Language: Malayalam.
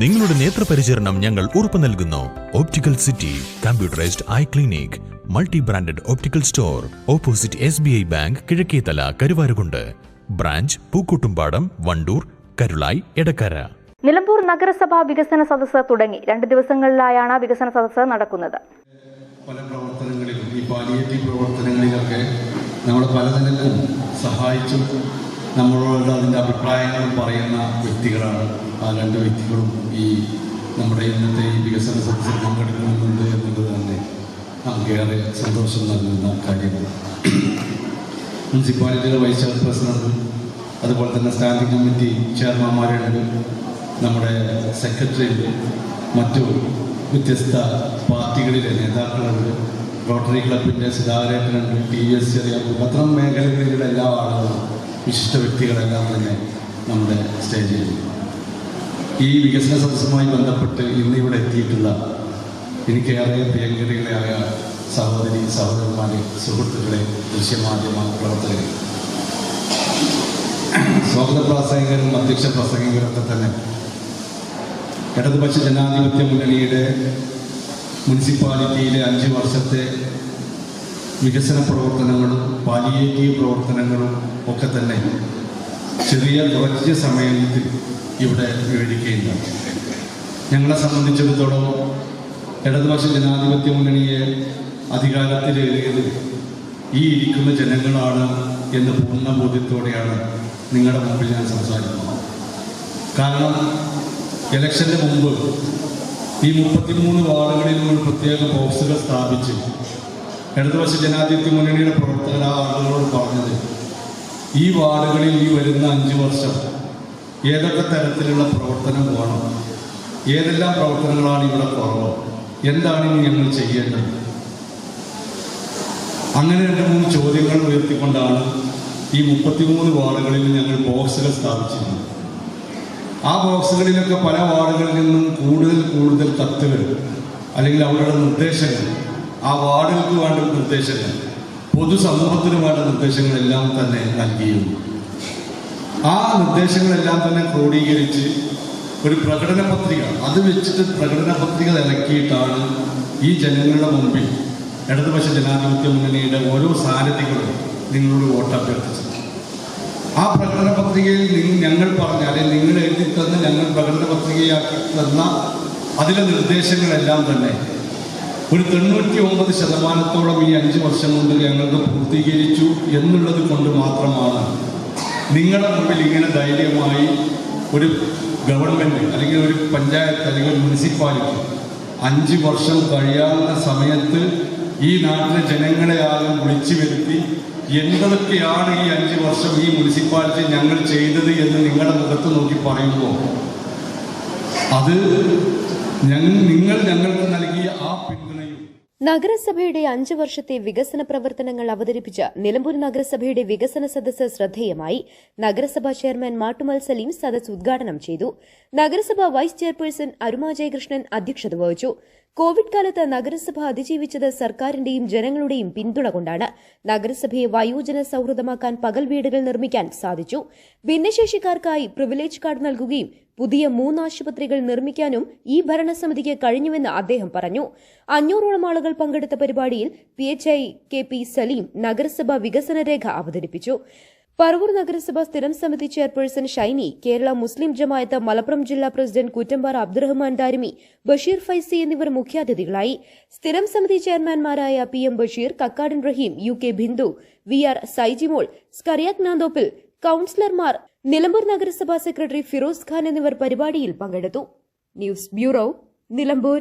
നിങ്ങളുടെ നേത്രപരിചരണം ഞങ്ങൾ ഉറപ്പു നൽകുന്നു. Optical city computerised eye clinic multi branded optical store opposite S B I bank Kizhakkethala Karuvarakundu. Branch Pookkottumpadam Wandoor Karulai Edakkara Nilambur നഗരസഭാ വികസന സദസ്സ് തുടങ്ങി. രണ്ട് ദിവസങ്ങളിലായാണ് വികസന സദസ്സ് നടക്കുന്നത്. പല പ്രവർത്തനങ്ങളിലും ഈ പാലിയേറ്റീവ് പ്രവർത്തനങ്ങളിലൊക്കെ നമ്മൾ പലതരത്തിലും സഹായിച്ചും. നമ്മളോട് അതിന്റെ അഭിപ്രായങ്ങളും പറയുന്ന വ്യക്തികളാണ്. ആ രണ്ട് വ്യക്തികളും ഈ നമ്മുടെ ഇന്നത്തെ ഈ വികസന സദസ്സിൽ പങ്കെടുക്കുന്നുണ്ട് എന്നുള്ളത് തന്നെ നമുക്കേറെ സന്തോഷം നൽകുന്ന കാര്യമാണ്. മുനിസിപ്പാലിറ്റിയുടെ വൈസ് പ്രസിഡന്റ് അതുപോലെ തന്നെ സ്റ്റാൻഡിംഗ് കമ്മിറ്റി ചെയർമാന്മാരുണ്ട് നമ്മുടെ സെക്രട്ടറി ഉണ്ട് മറ്റു വ്യത്യസ്ത പാർട്ടികളിലെ നേതാക്കളുണ്ട് റോട്ടറി ക്ലബിന്റെ സുധാകരേട്ടനുണ്ട് ടി എസ് ചെറിയ പത്രം മേഖലകളിലുള്ള എല്ലാ ആളുകളും വിശിഷ്ട വ്യക്തികളെല്ലാം തന്നെ നമ്മുടെ സ്റ്റേജിലുണ്ട് ഈ വികസന സദസ്സുമായി ബന്ധപ്പെട്ട് ഇന്ന് ഇവിടെ എത്തിയിട്ടുള്ള എനിക്കേറെ പ്രിയങ്കരികളായ സഹോദരി സഹോദരന്മാരെ സുഹൃത്തുക്കളെ ദൃശ്യമാധ്യമ പ്രവർത്തകരെ. സ്വാഗത പ്രാസംഗികരും അധ്യക്ഷ പ്രസംഗികരും ഒക്കെ തന്നെ. ഇടതുപക്ഷ ജനാധിപത്യ മുന്നണിയുടെ മുനിസിപ്പാലിറ്റിയിലെ അഞ്ച് വർഷത്തെ വികസന പ്രവർത്തനങ്ങളും പാലിയേറ്റീവ് പ്രവർത്തനങ്ങളും ഒക്കെ തന്നെ ചെറിയ കുറച്ച് സമയത്തിൽ ഇവിടെ വിവരിക്കുകയുണ്ടായി. ഞങ്ങളെ സംബന്ധിച്ചിടത്തോളം ഇടതുപക്ഷ ജനാധിപത്യ മുന്നണിയെ അധികാരത്തിലേറിയത് ഈ ഇരിക്കുന്ന ജനങ്ങളാണ് എന്ന് പൂർണ ബോധ്യത്തോടെയാണ് നിങ്ങളുടെ മുമ്പിൽ ഞാൻ സംസാരിക്കുന്നത്. കാരണം ഇലക്ഷന്റെ മുമ്പ് ഈ മുപ്പത്തിമൂന്ന് വാർഡുകളിൽ നിന്ന് പ്രത്യേക ബോക്സുകൾ സ്ഥാപിച്ച് ഇടതുപക്ഷ ജനാധിപത്യ മുന്നണിയുടെ പ്രവർത്തകർ ആ ആളുകളോട് പറഞ്ഞത് ഈ വാർഡുകളിൽ ഈ വരുന്ന അഞ്ച് വർഷം ഏതൊക്കെ തരത്തിലുള്ള പ്രവർത്തനം വേണം? ഏതെല്ലാം പ്രവർത്തനങ്ങളാണ് ഇവിടെ കുറവ്? എന്താണ് ഇനി ഞങ്ങൾ ചെയ്യേണ്ടത്? അങ്ങനെ രണ്ട് മൂന്ന് ചോദ്യങ്ങൾ ഉയർത്തിക്കൊണ്ടാണ് ഈ മുപ്പത്തിമൂന്ന് വാർഡുകളിൽ ഞങ്ങൾ ബോക്സുകൾ സ്ഥാപിച്ചിരുന്നത്. ആ ബോക്സുകളിലൊക്കെ പല വാർഡുകളിൽ നിന്നും കൂടുതൽ കൂടുതൽ കത്തുകൾ അല്ലെങ്കിൽ അവരുടെ നിർദ്ദേശങ്ങൾ ആ വാർഡുകൾക്ക് വേണ്ട നിർദ്ദേശങ്ങൾ പൊതുസമൂഹത്തിന് വേണ്ട നിർദ്ദേശങ്ങളെല്ലാം തന്നെ നൽകിയിരുന്നു. ആ നിർദ്ദേശങ്ങളെല്ലാം തന്നെ ക്രോഡീകരിച്ച് ഒരു പ്രകടന പത്രിക അത് വെച്ചിട്ട് പ്രകടന പത്രിക ഇറക്കിയിട്ടാണ് ഈ ജനങ്ങളുടെ മുമ്പിൽ ഇടതുപക്ഷ ജനാധിപത്യ മുന്നണിയുടെ ഓരോ സാരഥികളും നിങ്ങളോട് വോട്ട് അഭ്യർത്ഥിച്ചത് ആ പ്രകടന പത്രികയിൽ ഞങ്ങൾ പറഞ്ഞ അല്ലെങ്കിൽ നിങ്ങൾ എഴുതി തന്ന് ഞങ്ങൾ പ്രകടന പത്രികയാക്കി തന്ന അതിലെ നിർദ്ദേശങ്ങളെല്ലാം തന്നെ ഒരു തൊണ്ണൂറ്റി ഒമ്പത് ശതമാനത്തോളം ഈ അഞ്ച് വർഷം കൊണ്ട് ഞങ്ങൾക്ക് പൂർത്തീകരിച്ചു എന്നുള്ളത് കൊണ്ട് മാത്രമാണ് നിങ്ങളുടെ മുമ്പിൽ ഇങ്ങനെ ധൈര്യമായി ഒരു ഗവൺമെന്റ് അല്ലെങ്കിൽ ഒരു പഞ്ചായത്ത് അല്ലെങ്കിൽ മുനിസിപ്പാലിറ്റി അഞ്ച് വർഷം കഴിയാവുന്ന സമയത്ത് ഈ നാട്ടിലെ ജനങ്ങളെ ആരും വിളിച്ചു വരുത്തി എന്തൊക്കെയാണ് ഈ അഞ്ച് വർഷം ഈ മുനിസിപ്പാലിറ്റി ഞങ്ങൾ ചെയ്തത് എന്ന് നിങ്ങളുടെ മുഖത്ത് നോക്കി പറയുമ്പോൾ അത് നിങ്ങൾ നൽകിയ ആ നഗരസഭയുടെ അഞ്ച് വർഷത്തെ വികസന പ്രവർത്തനങ്ങൾ അവതരിപ്പിച്ച നിലമ്പൂർ നഗരസഭയുടെ വികസന സദസ്സ് ശ്രദ്ധേയമായി. നഗരസഭാ ചെയർമാൻ മാട്ടുമൽ സലീം സദസ് ഉദ്ഘാടനം ചെയ്തു. നഗരസഭാ വൈസ് ചെയർപേഴ്സൺ അരുമ ജയകൃഷ്ണൻ അധ്യക്ഷത വഹിച്ചു. കോവിഡ് കാലത്ത് നഗരസഭ അതിജീവിച്ചത് സർക്കാരിന്റെയും ജനങ്ങളുടെയും പിന്തുണ കൊണ്ടാണ്. നഗരസഭയെ വയോജന സൌഹൃദമാക്കാൻ പകൽ വീടുകൾ നിർമ്മിക്കാൻ സാധിച്ചു. ഭിന്നശേഷിക്കാർക്കായി പ്രിവിലേജ് കാർഡ് നൽകുകയും പുതിയ മൂന്ന് ആശുപത്രികൾ നിർമ്മിക്കാനും ഈ ഭരണസമിതിക്ക് കഴിഞ്ഞുവെന്ന് അദ്ദേഹം പറഞ്ഞു. അഞ്ഞൂറോളം ആളുകൾ പങ്കെടുത്ത പരിപാടിയിൽ P H I K P Salim നഗരസഭ വികസന രേഖ അവതരിപ്പിച്ചു. പറവൂർ നഗരസഭ സ്ഥിരം സമിതി ചെയർപേഴ്സൺ ഷൈനി കേരള മുസ്ലിം ജമായത്ത് മലപ്പുറം ജില്ലാ പ്രസിഡന്റ് കൂറ്റമ്പാറ അബ്ദുറഹ്മാൻ ദാരിമി ബഷീർ ഫൈസി എന്നിവർ മുഖ്യാതിഥികളായി. സ്ഥിരം സമിതി ചെയർമാൻമാരായ P M Basheer Kakkadan Raheem U K Bindu V R Saijimol സ്കറിയാക് Nanthoppil കൌൺസിലർമാർ നിലമ്പൂർ നഗരസഭാ സെക്രട്ടറി ഫിറോസ് ഖാൻ എന്നിവർ പരിപാടിയിൽ പങ്കെടുത്തു. News bureau Nilambur.